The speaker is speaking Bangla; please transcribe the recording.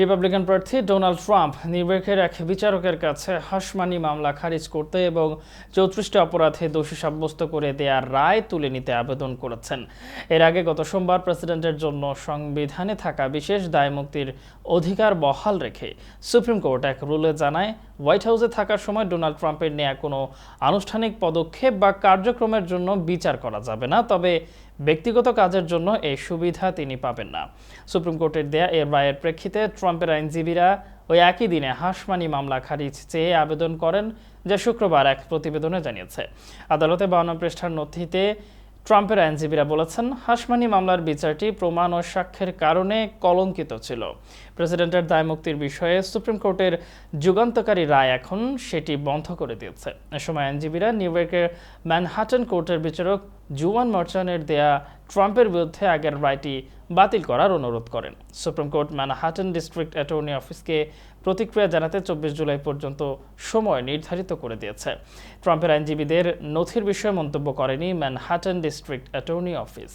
রিপাবলিকান প্রার্থী ডোনাল্ড ট্রাম্প নির্বাহের এক বিচারকের কাছে হাসমানি মামলা খারিজ করতে এবং চৌত্রিশটি অপরাধে দোষী সাব্যস্ত করে দেয়ার রায় তুলে নিতে আবেদন করেছেন। এর আগে গত সোমবার প্রেসিডেন্টের জন্য সংবিধানে থাকা বিশেষ দায়মুক্তির অধিকার বহাল রেখে সুপ্রিম কোর্ট এক রুলে জানায় হোয়াইট হাউসে থাকার সময় ডোনাল্ড ট্রাম্পের নেয়া কোনো আনুষ্ঠানিক পদক্ষেপ বা কার্যক্রমের জন্য বিচার করা যাবে না, তবে ব্যক্তিগত কাজের জন্য এই সুবিধা তিনি পাবেন না। সুপ্রিম কোর্টের দেয়া এর রায়ের প্রেক্ষিতে ট্রাম্পের আইনজীবীরা ওই একই দিনে হাসমানি মামলা খারিজ চেয়ে আবেদন করেন, যা শুক্রবার এক প্রতিবেদনে জানিয়েছে। আদালতে বাউন্ন পৃষ্ঠার নথিতে ট্রাম্পের আইনজীবীরা বলেছেন, হাসমানি মামলার বিচারটি প্রমাণ ও সাক্ষ্যের কারণে কলঙ্কিত ছিল। প্রেসিডেন্টের দায়মুক্তির বিষয়ে সুপ্রিম কোর্টের যুগান্তকারী রায় এখন সেটি বন্ধ করে দিয়েছে। এ সময় আইনজীবীরা নিউইয়র্কের ম্যানহাটন কোর্টের বিচারক জুয়ান মার্চানের দেয়া ট্রাম্পের বিরুদ্ধে আগের রায়টি বাতিল করার অনুরোধ করেন। Supreme Court Manhattan district attorney অফিসকে প্রতিক্রিয়া জানাতে চব্বিশ জুলাই পর্যন্ত সময় নির্ধারিত করে দিয়েছে। ট্রাম্পের আইনজীবীদের নথির বিষয়ে মন্তব্য করেনি ম্যানহাটন ডিস্ট্রিক্ট অ্যাটর্নি অফিস।